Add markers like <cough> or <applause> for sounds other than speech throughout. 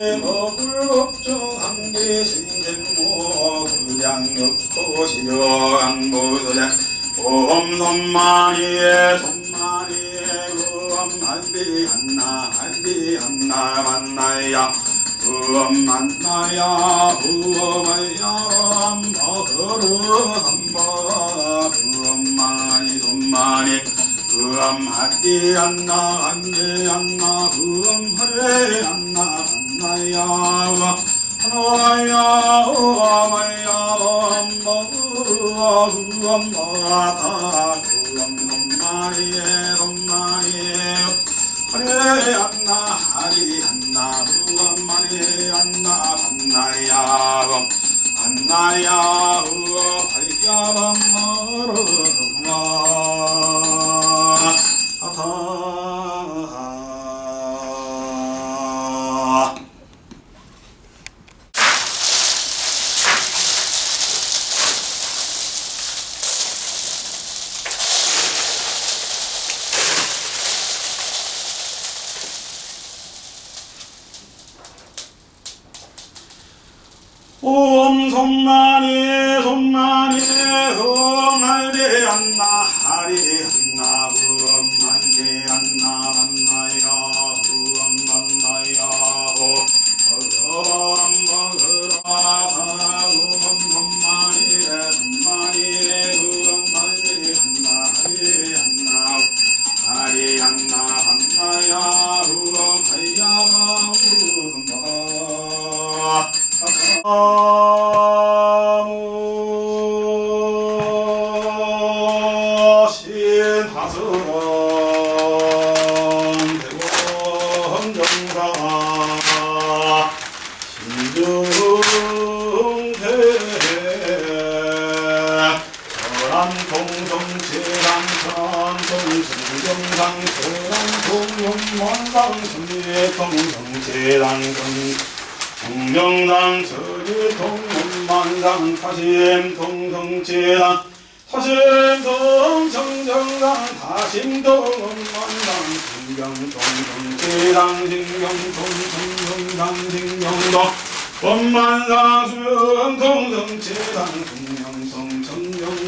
먹을 걱정한 게 신생모 그량육고 시려간 보소자 옴 손마니에 손마니에 그엄 한비 한나 한비 한나 만나야. 그엄 만나야 그엄아야 먹으러 한번 그엄 많이 손마니 그엄 한비 한나 한비 한나 그엄 하래 한나 만나야 하나야 오마야 엄마 엄마다 엄마리에 엄마리에 하래 안나 하리 안나 엄마리 안나 안나야 안나야 우어 하야 엄마라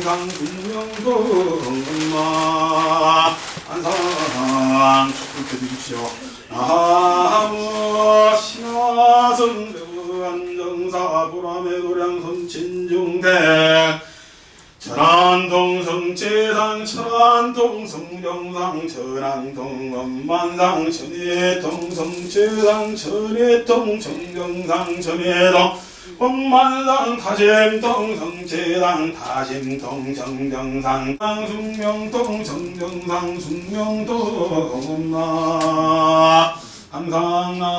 정정당 중명동 원만 안상 축복해 주십시오. 아무 신화성대우 안정사 보람의 도량선 진중대. 천안동 성제상 천안동 성정상 천안동 원만상 천예동 성제상 천예동 정정상 천예동 원만상 타심동 성제상 타심동 정정상. 숙명동 정정상 숙명동 원마 감상나무.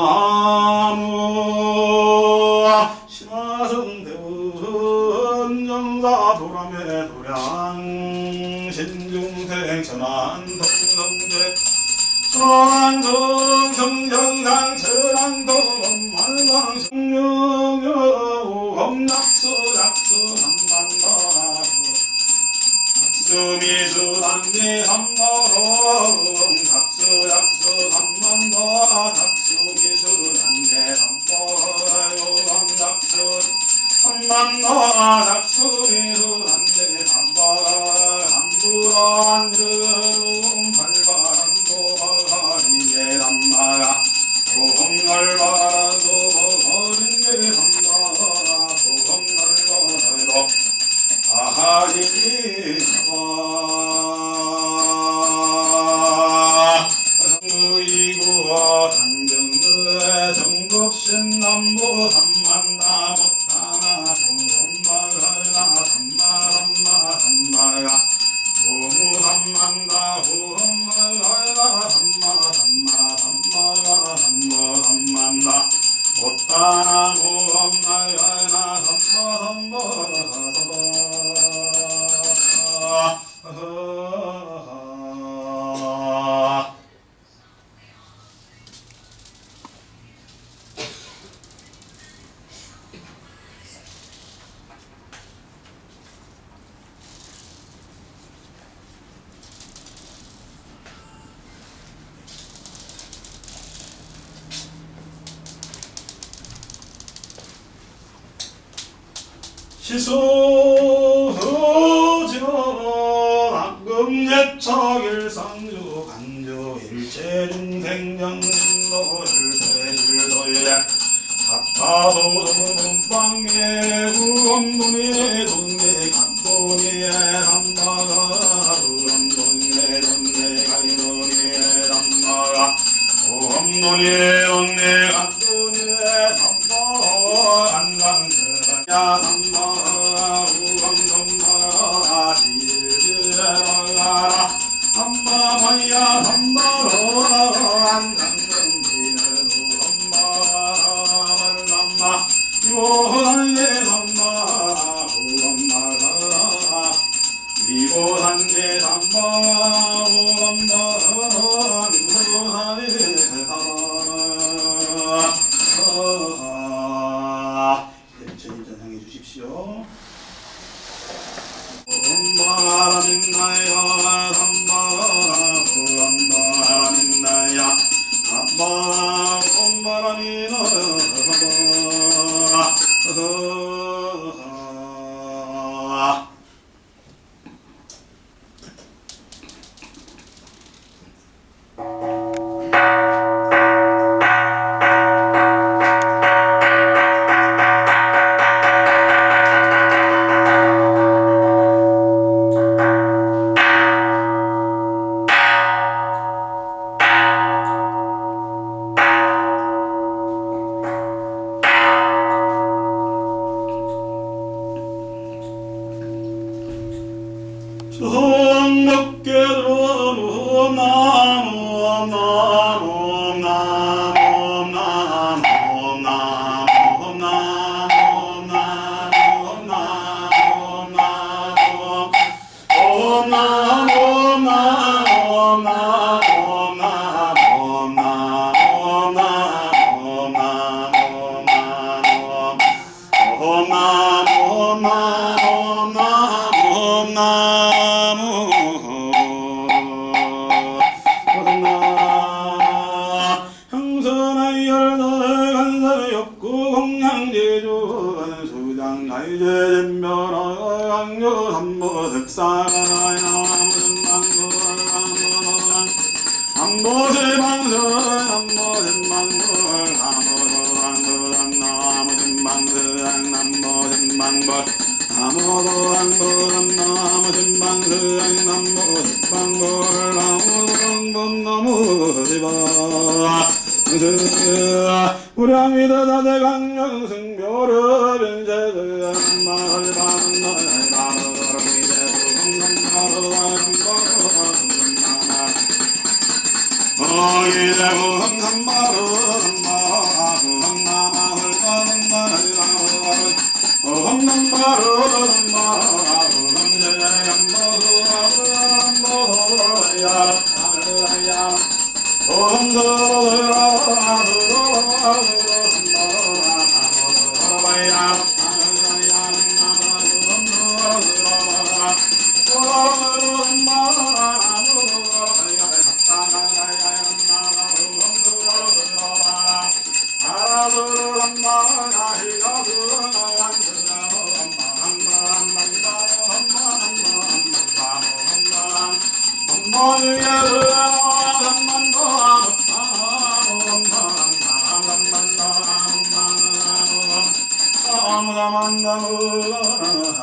신화성 대운 정사 도람의 도량. 신중생 천안동 성제. 천안동 성정상 동네 동네 각동에 남나가 동네 동네 갈동에 남나가 홈동에 oh Hallelujah. Aman aman aman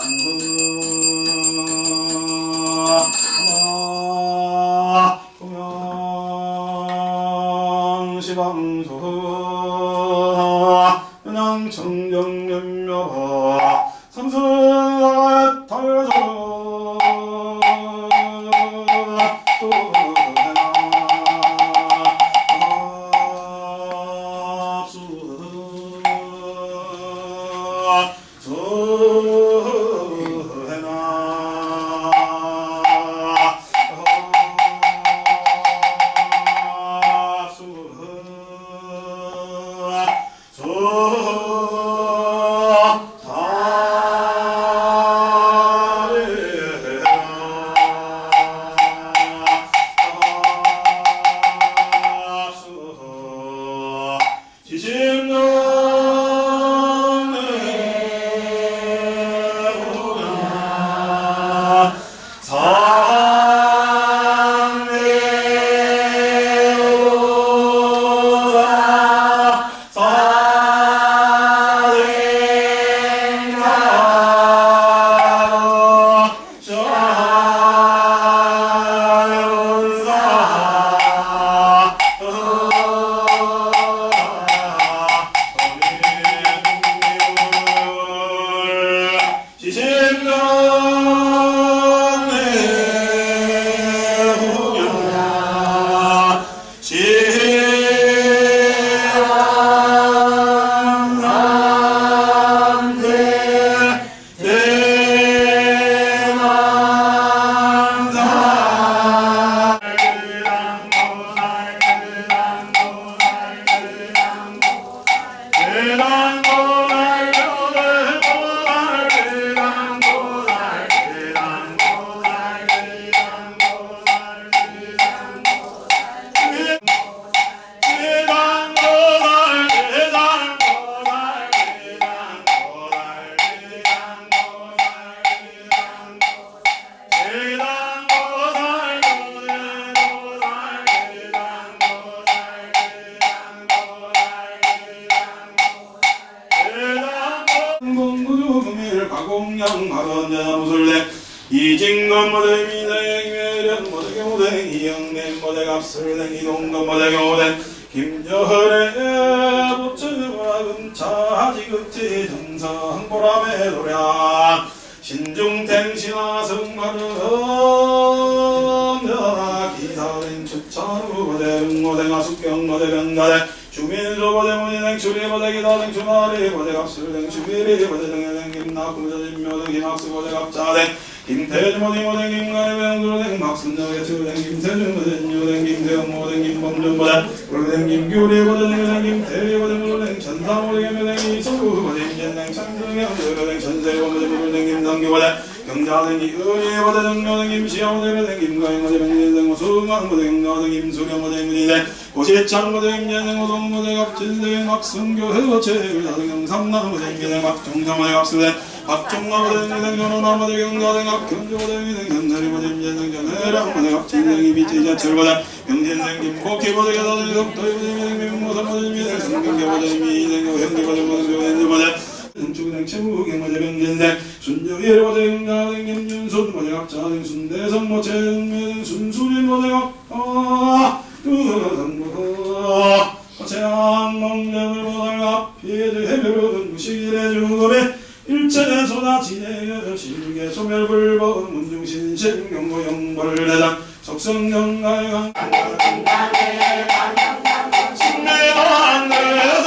극지 정상 보람의 도량 신중탱신화 성마르 기사된 추천후 모대 응모대가 숙경 모대 병가대 주민수 모대 문인행 추리 모대 기다등 주마리 모대 갑술등 주비리 모대 등해등 김낙구저진묘등 김학수 모대 갑자등 김태주 모대 모대 김가리 병주등 막순정의 추등 김세준 모대 유등 김세영 모대 김범준 모대 우르등 김규리 모대 등해등 김태리 모대 무르등 천사 모대 김여등 이소구 모대 김jen등 창승영 유르등 천세 모대 무르등 김성규 모대 경자등 이은희 모대 등묘등 김시영 모대 등 김가인 모대 병진등 우승왕 모대 경자등 김수경 모대 문희등 고시창 모대 김jen등 우동 모대 갑진등 막승교 허체 의사등 영삼남 모대 김jen등 박종성 모대 갑수등 박종마 모대 김jen등 전원아 모대 경자등 박경주 모대 김jen등 전사리 모대 김jen등 전해랑 모대 갑진등 이비지자철 모대 경진등 김복희 모대 겨자등 석도희 모대 김jen등 민모선 모대 김jen등 성경계 모대 김jen등 현기 모대 모대 교현지 모대 중추등 최무경 모대 병진등 순정일 모대 경자등 김윤순 모대 갑자등 순대성 모대 정매등 순수린 모대 갑아 그성모 어체한 멍lem을 일체의 소나지내 실계 소멸불법 문중신신 경고 영벌대장 속성경가영 남녀에서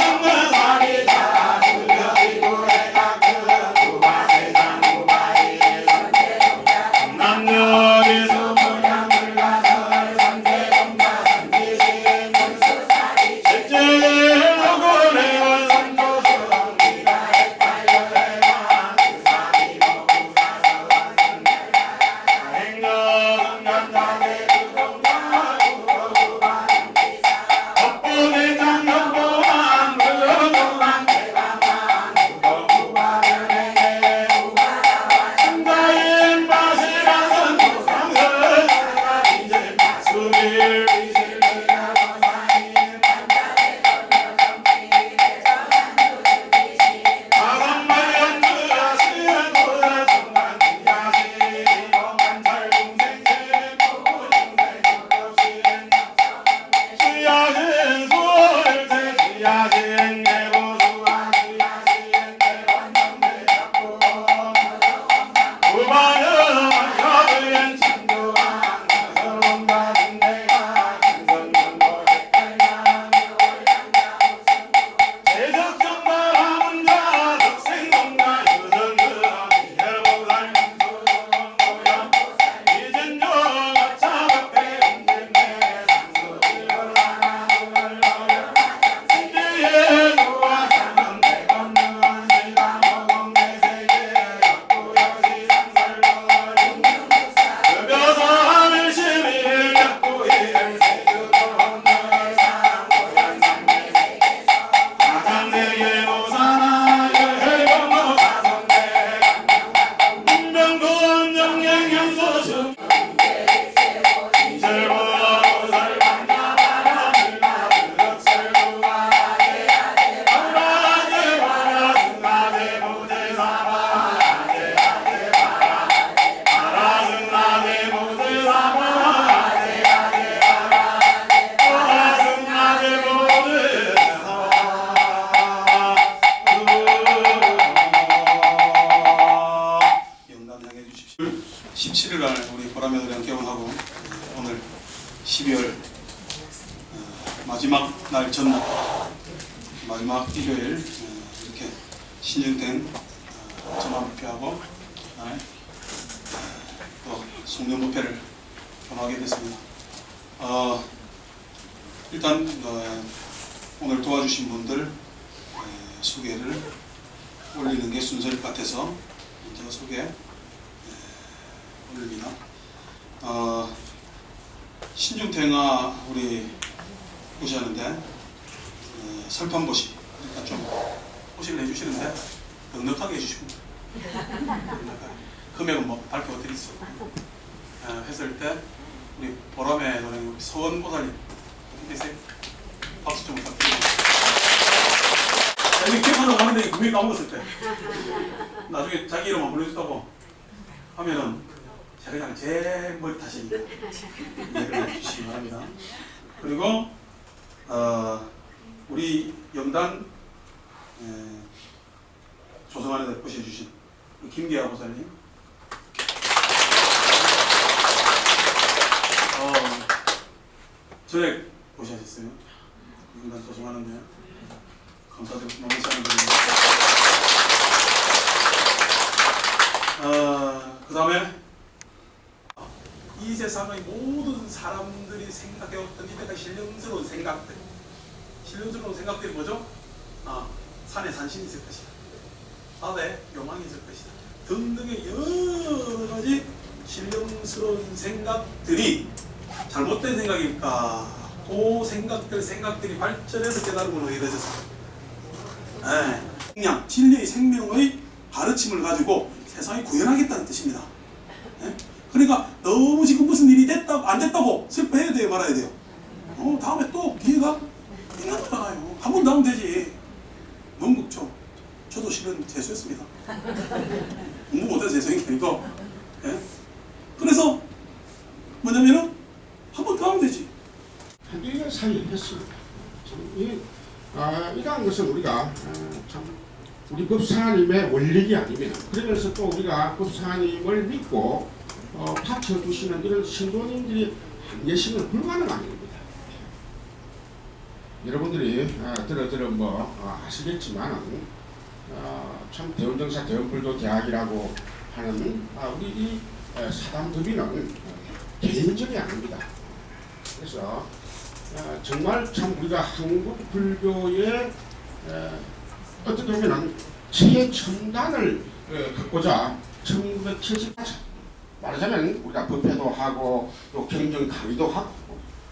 우리 보람의 노래 우리 서원 보살님 어디 계세요? 박수 좀 부탁드립니다. 자기 기억한다고 하는데 분명히 까먹었을 때 나중에 자기 이름 안 불러줬다고 하면은 제가 그냥 제 머리 탓이니까 이해를 해주시기 바랍니다. 그리고 어, 우리 영단 에, 조성안에 보셔주신 우리 김계아 보사님 저녁 보셨어요? 영단 조성하는데 감사드리고 너무 시간을 어, 그 다음에 이 세상의 모든 사람들이 생각해왔던 이때까지 신령스러운 생각들. 신령스러운 생각들이 뭐죠? 아, 산에 산신이 있을 것이다. 바다에 용왕이 있을 것이다. 등등의 여러 가지 신령스러운 생각들이 잘못된 생각일까 그 생각들 생각들이 발전해서 얻게 되셨습니다 예, 그냥 진리의 생명의 가르침을 가지고 세상이 구현하겠다는 뜻입니다. 예? 그러니까 너무 지금 무슨 일이 됐다 안 됐다고 슬퍼해야 돼요 말아야 돼요. 어 다음에 또 기회가 있는 거잖아요. 한번더 하면 되지. 너무 급죠. 저도 실은 재수했습니다. 공부 못해서 재수한 게 아니고. 예? 그래서 뭐냐면은. 한 1년 사이에 했습니다. 참, 이, 아, 이러한 것은 우리가 아, 참 우리 법사님의 원칙이 아닙니다. 그러면서 또 우리가 법사님을 믿고 어, 바쳐주시는 이런 신도님들이 안 계시면 불가능한 일입니다. 여러분들이 아, 들어 들어 뭐 아, 아시겠지만 어, 참 대원정사 대원불교 대학이라고 하는 아, 우리 이 에, 사단법인은 개인적이 아닙니다. 그래서 어, 정말 참 우리가 한국 불교의 에, 어떻게 보면은 최첨단을 어, 갖고자 1978년 말하자면 우리가 법회도 하고 또 경전 강의도 하고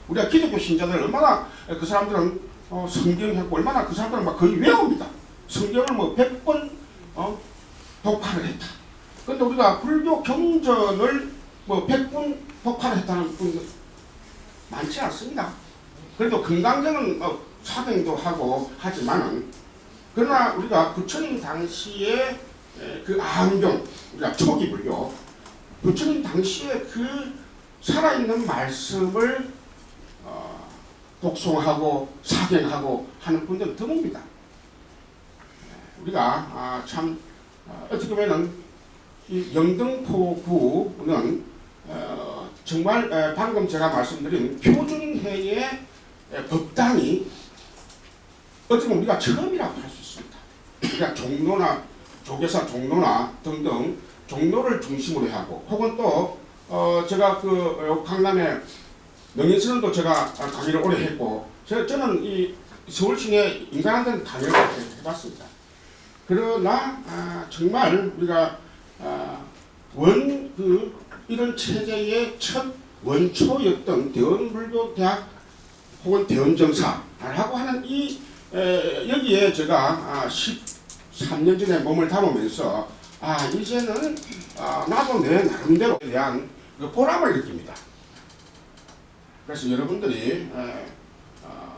우리가 기독교 신자들 얼마나 그 사람들은 어, 성경하고 얼마나 그 사람들은 막 거의 외웁니다. 성경을 뭐 100번 어, 독파를 했다. 근데 우리가 불교 경전을 뭐 100번 독파를 했다는 분들 많지 않습니다. 그래도 건강경은 어, 사경도 하고 하지만은 그러나 우리가 부처님 당시에 에, 그 아항경 우리가 초기 불교 부처님 당시에 그 살아있는 말씀을 어, 독송하고 사경하고 하는 분들은 드뭅니다. 우리가 아, 참 어, 어떻게 보면은 이 영등포구는 어, 정말 에, 방금 제가 말씀드린 표준회의 에, 법당이 어떻게 보면 우리가 처음이라고 할 수 있습니다. 우리가 종로나 조계사 종로나 등등 종로를 중심으로 하고 혹은 또 어, 제가 그 어, 강남에 명인스런도 제가 강의를 오래 했고 저, 저는 이 서울 시내 인간한테는 강의를 해봤습니다. 그러나 아, 정말 우리가 아, 원그 이런 체제의 첫 원초였던 대원불교 대학 혹은 대원정사 라고 하는 이 에, 여기에 제가 아, 13년 전에 몸을 담으면서 아 이제는 아, 나도 내 나름대로 대한 그 보람을 느낍니다. 그래서 여러분들이 에, 아,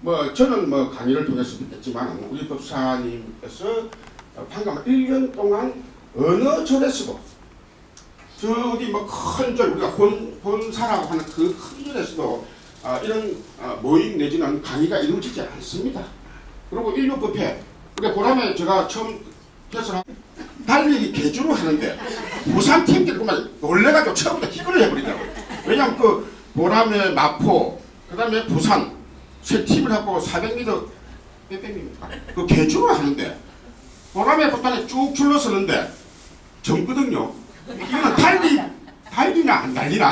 뭐 저는 뭐 강의를 통해서 듣겠지만 우리 법사님께서 어, 방금 1년 동안 어느 절에서도 저 어디 뭐큰 절 우리가 본 본사라고 하는 그 큰 절에서도 아, 이런 아, 모임 내지는 강의가 이루어지지 않습니다. 그리고 인류법회 우리 보람에 제가 처음 해서 달리기 개주로 하는데 부산 팀들 그만 놀래가지고 처음부터 기권을 해버리더라고요. 왜냐하면 그 보람의 마포 그다음에 부산 세 팀을 하고 400m 빼빼입니까? 그 개주로 하는데 보람에 보통에 쭉 줄러서는데 젊거든요. 이거는 달리 달리나 안 달리나.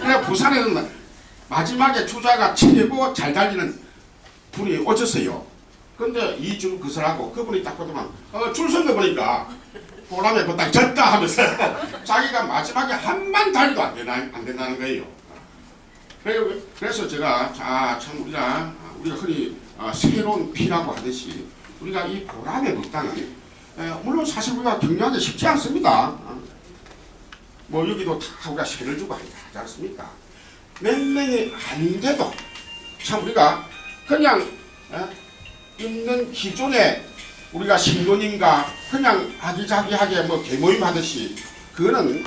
그래 부산에는 마지막에 투자가 최고 잘 달리는 분이 오셨어요. 근데 이준 그설하고 그분이 딱 보더만 어, 줄선거 보니까 보람에 그딱 졌다 하면서 <laughs> 자기가 마지막에 한만 달리도 안 되나 안 된다는 거예요. 그래- 그래서 제가 아참 우리가 우리가 흔히 아, 새로운 피라고 하듯이 우리가 이 보람의 에, 물론 사실 우리가 격려하기 쉽지 않습니다. 어. 뭐 여기도 다 우리가 세를 주고 하지 않습니까? 몇 명이 안 돼도 참 우리가 그냥 에, 있는 기존에 우리가 신도님과 그냥 아기자기하게 뭐 개모임 하듯이 그거는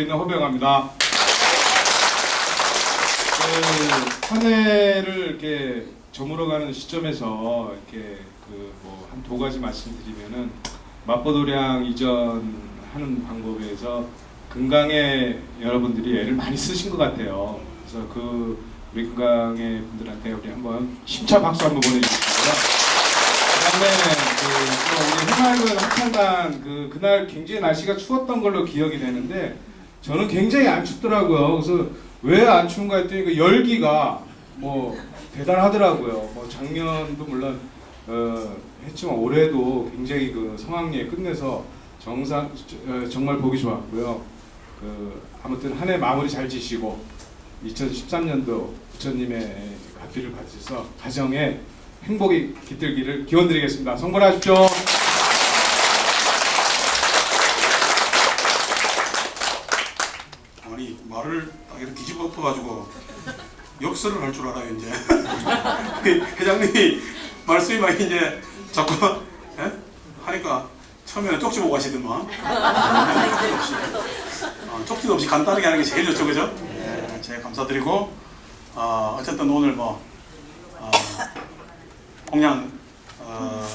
있는 허병합니다. 그, 한 해를 이렇게 저물어가는 시점에서 이렇게 그 뭐 한 두 가지 말씀드리면은 마포도량 이전하는 방법에서 금강에 여러분들이 애를 많이 쓰신 것 같아요. 그래서 그 우리 금강의 분들한테 우리 한번 심차 박수 한번 보내주시고요. 그다음에 그또 우리 해맑은 합창단 그 그날 굉장히 날씨가 추웠던 걸로 기억이 되는데 저는 굉장히 안 춥더라고요. 그래서 왜 안 추운가 했더니 그 열기가 뭐 대단하더라고요. 뭐 작년도 물론 어, 했지만 올해도 굉장히 그 성황리에 끝내서 정상 어, 정말 보기 좋았고요. 그 아무튼 한 해 마무리 잘 지시고 2013년도 부처님의 가피를 받으셔서 가정에 행복이 깃들기를 기원드리겠습니다. 성불하십시오. 말을 딱 이렇게 뒤집어 엎어가지고 역설을 할 줄 알아요 이제 <laughs> 그 회장님이 말씀이 막 이제 자꾸 예? 하니까 처음에는 쪽지 보고 하시더만 쪽지 어, 쪽지도 없이 간단하게 하는 게 제일 좋죠 그죠? 예, 제가 감사드리고 어, 어쨌든 오늘 뭐 어, 공양 어,